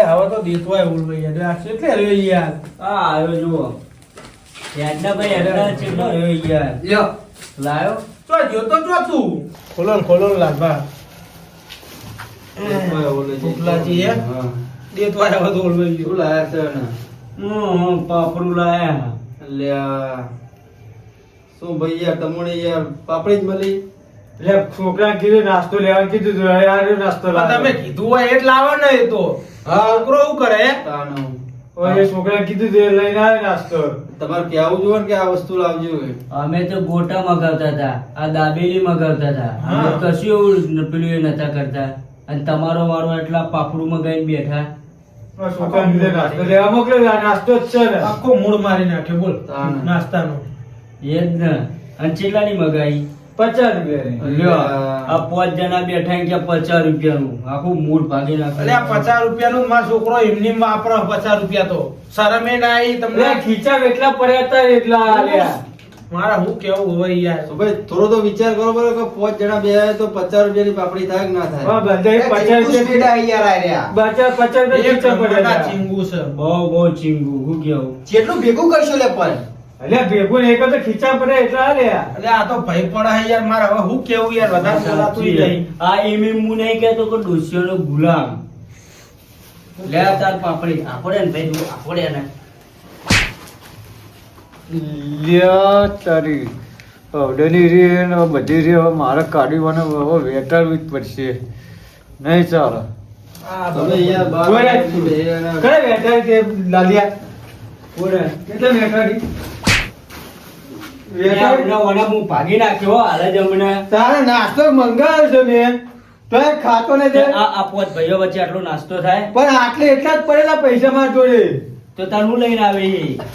એટલે હવે તો દેતો એવું ઓળવાઈ એટલે આ કેટલે રહ્યો યાર? આ આવ્યો જુઓ. યાદના ભાઈ યાદના કેટલો રહ્યો યાર? લ્યો. લાયો. તો જો તો જો તું. ખોલો ને ખોલો ને લાભા શુક્લાજી હે? હા. હવે તો ઓળવાઈ ગયો લાયા. છે ને પાપડું લાયા. લ્યા શું ભાઈ યાર તમને યાર પાપડી જ મળી? એટલે છોકરા કીધું નાસ્તો લેવા કીધું તો. યાર નાસ્તો લાવ તમે કીધું હોય એ જ લાવો ને એ તો. હા. છોકરો એવું કરે? તાનું છોકરા કીધું તો લઈને આવે નાસ્તો તમારે કેવું ને કે આ વસ્તુ લાવજો અમે તો ગોટા મગાવતા હતા આ દાબેલી મગાવતા હતા. કશું એવું પેલું એ નતા કરતા. અને તમારો મારો એટલા પાપડું મગાઈને બેઠા. છોકરા નાસ્તો લેવા મોકલે નાસ્તો જ છે ને. આખો મૂળ મારી નાખ્યો બોલ. નાસ્તાનો. એ જ ને. અને ચેટલાની મગાઈ પચાસ રૂપિયા લ્યો આ પાંચ જણા બેઠા કે પચાસ રૂપિયાનું. આખું મૂળ ભાગી નાખે. પચાસ રૂપિયાનું મારો છોકરો એમની વાપરો પચાસ રૂપિયા તો. શરમે ના આવી તમને. ખીચા એટલા પડ્યા હતા એટલા આલ્યા મારા હું કેવું હોય યાર? તો ભાઈ થોડો તો વિચાર કરો બરો કે પાંચ જણા બે તો પચાસ રૂપિયા ની પાપડી થાય કે ના હા, થાય બધા પચાસ રૂપિયા પચાસ પચાસ રૂપિયા એક ખીચા પડ્યા ચીંગુ છે બહુ બહુ ચીંગુ હું કેવું? જેટલું ભેગું કરશો લે પણ. અલ્યા ભેગું એક તો ખીચા પડે એટલે અલ્યા એટલે આ તો ભાઈ પડે છે યાર મારે હવે હું કેવું યાર વધારે બોલાતું નહીં. આ એમ એમ હું નહીં કહેતો કે ડોસીઓનો ગુલામ. લે તાર પાપડી. આપડે ને ભાઈ આપડે ને. લ્યા તારી અવડેની રે ને બધી રે હવે મારે કાઢીને હવે વેટાડવી જ પડશે. નહીં ચાલે. લાલિયા? કેટલા વેટાડી? હું ભાગી નાખ્યો હો, હાલ તારે નાસ્તો મંગાવ્યો છે મેં. તો એ ખાતો ને તે આ આ પોત ભાઈઓ વચ્ચે આટલો નાસ્તો થાય. પણ આટલે એટલા જ પડેલા પૈસા મારા જોડે. તો તાર હું લઈને આવે?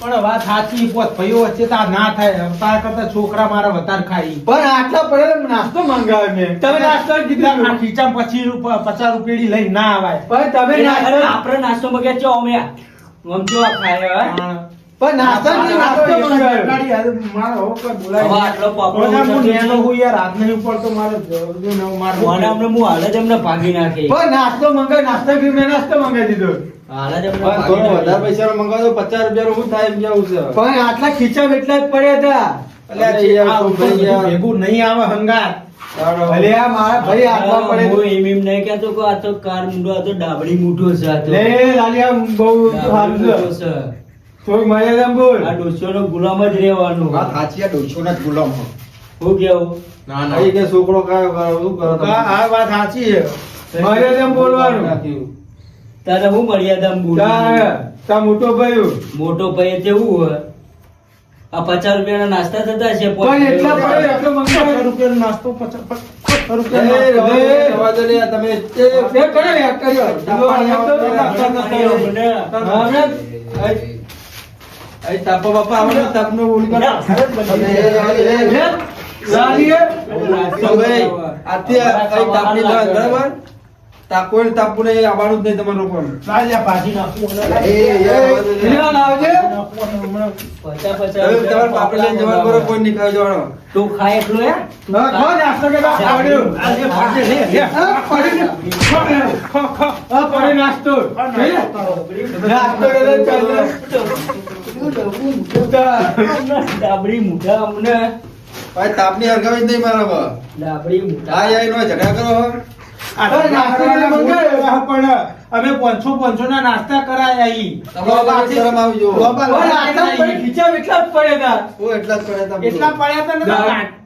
પણ વાત સાચી પોત ભાઈઓ વચ્ચે તો આ ના થાય. તાર કરતા છોકરા મારા વધારે ખાઈ. પણ આટલા પડેલા નાસ્તો મંગાવ્યો મેં. તમે નાસ્તો કીધા આ ખીચા પચીસ રૂપિયા પચાસ રૂપિયાની લઈને ના આવાય. પણ તમે આપણે નાસ્તો મગ્યા છો અમે આમ ચો ખાય હે? પણ નાસ્તો જ નાસ્તો મંગાવ્યો ગાડી હાલ મારે હવે બોલાય આટલો પાપડો હું નેનો હું યાર હાથ નહીં પડતો મારે જવું ને મારે ઓને હમણાં હું હાલ જ અમને ભાગી નાખી. પણ નાસ્તો મંગાવ્યો નાસ્તો બી મેં નાસ્તો મંગાવી દીધો. હાલ જ અમને થોડો વધારે નાખી. પૈસાનો પચાસ રૂપિયાનું શું થાય એમ કેવું છે? પણ આટલા ખીચા એટલા જ પડ્યા હતા. ભેગું નહીં આવે હંગાર ભલે આ મારા ભાઈ આટલા હું એમ એમ નહીં કહેતો કે આ તો કાર મૂંડો આ તો ડાબડી મૂઠો છે આ તો. લે લાલિયા બહુ સારું છે. થોડુંક મર્યાદા બોલ. આ ડોસીઓનો ગુલામ જ રહેવાનો. વાત સાચી આ ડોસો ના ગુલામ. હો. હું કેવું? ના અહીં કે છોકરો કાયો કરો શું કરો તમે? આ આ વાત સાચી છે. મર્યાદા બોલવાનું. તારે હું મર્યાદા બોલ તા મોટો ભાઈ મોટો ભાઈ તેવું હોય? આ પચાસ રૂપિયાના નાસ્તા થતા છે પણ એટલા પડે એટલો પચાસ રૂપિયાનો નાસ્તો પચાસ એ, લે, તમે એ, એ કરે કર્યો. અહીં તાપા બાપા આવે ને, તાપનો બોલ કરો. તો ભાઈ, આથી આ- અહીં તાપની દવા, બરાબર? તાપ તાપવું આવવાનું જ નહીં તમારું પણ નાખું એ, તમારે પાપડી લઈને જવાનું કરો, કોઈ નહીં ખાઈ જવાનું. તું ખાય એટલું હે આજે. નાસ્તો ડાબડી મુઠા અમને ભાઈ, તાપની હરગાવી જ નહીં મારા બા. ડાબડી આ યાર એનો ઝઘડા કરો હો. આ નાસ્તો મંગાવ્યો પણ અમે પાંચસો પાંચસો ના નાસ્તા કરાયા ઈ શરમ આવી જો. એટલા જ પડ્યા એટલા પડ્યા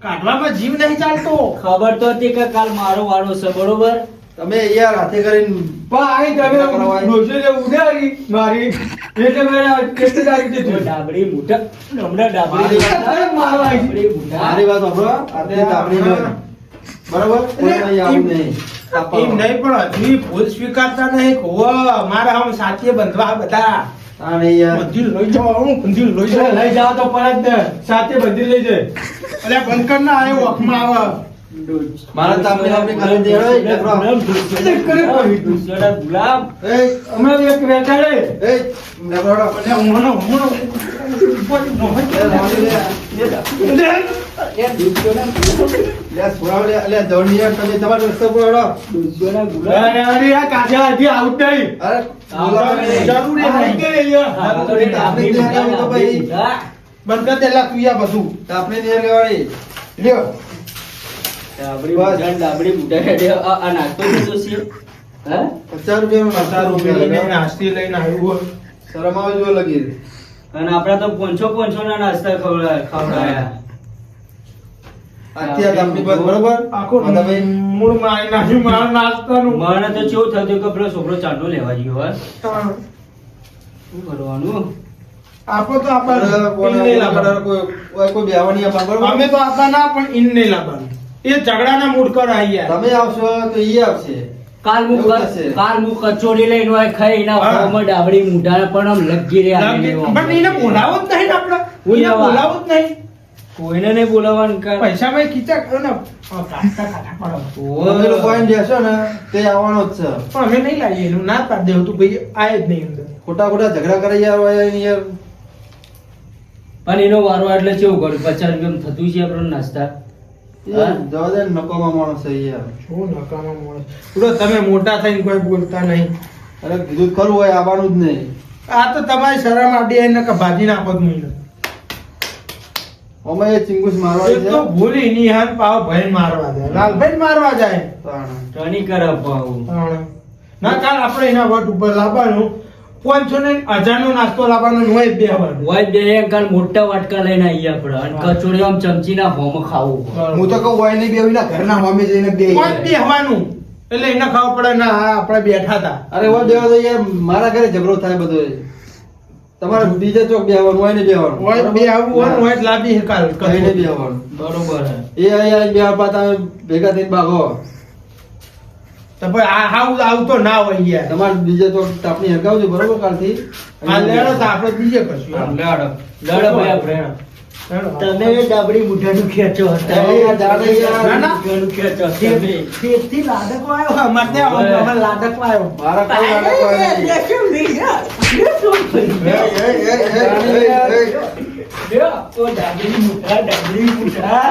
કાઢવામાં જીવ નહીં ચાલતો ખબર તો હતી કે કાલ મારો વાળો છે બરોબર તમે યાર હાથે કરીને પણ આ તમે ડોસે જે ઉડાડી મારી એટલે મેં કેટલી તારીખ દીધી. ડાબડી મુઠા હમણાં ડાબડી મારવા આવી મારી વાત સાંભળો. આટલી ડાબડી નહીં. બરાબર? કોઈ નહીં આવું નહીં. એમ નહીં પણ હજી ભૂલ સ્વીકારતા નહીં. કહો મારા આમ સાચે બંધવા બધા. મંદિર લઈ જાઓ હું મંદિર લઈ જાઓ લઈ જાઓ તો સાથે બધી લઈ જાય. અલ્યા બંધ કર ના આવ્યો વખમાં આવે. મારા તાપણી બાપણી કરી દે, કરે કોઈ ડોસીઓના ગુલાબ એ, અમે એક બેઠાડે એ, ઝઘડો. અલ્યા હું મને- હું મને- એ, નો લે. લે. લે, છોડાવો લે, લે, દોણિયા તમે તમારો રસ્તો પોડો હળો. ગુલાબ અરે આ કાજા હજી આઉટ નહીં અરે, જરૂરી નહીં કે તો આપણે તો ભાઈ. બંધ કર તું યા બધું આપણે દેર લેવાડી. લ્યો. ડાબડી બસ. ડાબડી બુઢા આ આ નાસ્તો છે? હે? પચાસ રૂપિયાનો પચાસ રૂપિયા નાસ્તી લઈને આવ્યું શરમ આવે જો લગી અને આપડા તો પોંચો પોંચો ના નાસ્તા ખવડાય. ખવડાયા આથી આપણી વાત બરોબર? આખું માધાભાઈ? મૂળ મારી નાખ્યું મારા નાસ્તાનું. મને તો કેવું થયું હતું કે પેલો છોકરો ચાંદો લેવા ગયો હોય શું કરવાનું? આપો તો આપણા કોને નહીં લાવવાનું. કોઈ કોઈ- બેવાની બેહવાની આપવા બરોબર? અમે તો આપવા ના પણ ઈન નહીં લાવવાનું. એ ઝઘડાના મૂડ કર આઈ યાર તમે આવશો તો ઈ આવશે. કાલ થશે. કાલ હું કચોડી લઈને હોય ખાઈ ના હા. ડાબડી મુઢાને પણ આમ લગી રહ્યા પણ એને બોલાવો જ નહીં આપણે. એને બોલાવો. જ નહીં. કોઈને નહીં બોલાવવાનું. પૈસા ભાઈ ખીચા કરો ને. લોકો બેસો ને તે આવવાનો જ છે. પણ અમે નહીં લાવીએ એનું ના પાડ દેવું તું ભાઈ આય જ નહીં અંદર. ખોટા ખોટા ઝઘડા કરે યાર હોય યાર. પણ એનો વારો એટલે કેવું કર્યું પચાસ રૂપિયા થતું છે આપણને નાસ્તા? જવા દે નકોમાં માણસ છે યાર શું નકામા માણસ. પૂરો તમે મોટા થઈને કોઈ બોલતા નહીં. અરે કીધું જ હોય આવવાનું જ નહીં. આ તો તમારી શરમ આડી એને કે ભાજી નાખો જ નહીં. અમે એ ચિંગુસ એક મારવાની તો ભૂલી ની હાથ પાવ ભાઈ મારવા જાય. લાલભાઈ મારવા જાય. તાણ. ટણી કરે પાવું. ના કાલ આપણે એના વટ ઉપર લાવવાનું. પાંચસો ને હજાર નો નાસ્તો લાવવાનો હોય બે હોય બે કાલ મોટા વાટકા લઈને આવીએ આપણે. અને કચોરી આમ ચમચીના ભોમાં ખાવું હું તો કહું હોય નહીં બેવીના ઘરના હોમે જઈને બે બેહવાનું એટલે એને ખાવા પડે ના હા આપણે બેઠા હતા. અરે હોય બેવા તો યાર મારા ઘરે ઝઘડો થાય બધો. તમારે બીજા ચોક બેહવાનું હોય ને બેહવાનું હોય બે આવું હોય ને હોય લાવી હે કાલ કઈ બેહવાનું બરોબર એ અહીંયા બે પાતા ભેગા થઈને ભાગો તો ભાઈ આ હાવ આવતો ના હોય યાર. તમારે બીજે તો તાપની હરગાવજો બરોબર કાલથી આ લેડો તો આપણે બીજે કશું લેડો લેડો ભાઈ આપણે. તમે ડાબડી મુઠાનું ખેંચો. તેથી લાડક આવ્યો. અમારે ત્યાં આવ્યો, અમારે આવ્યો. મારા કોઈ એ. ઓ ડાબડી મુઠા ડાબડી મુઠા.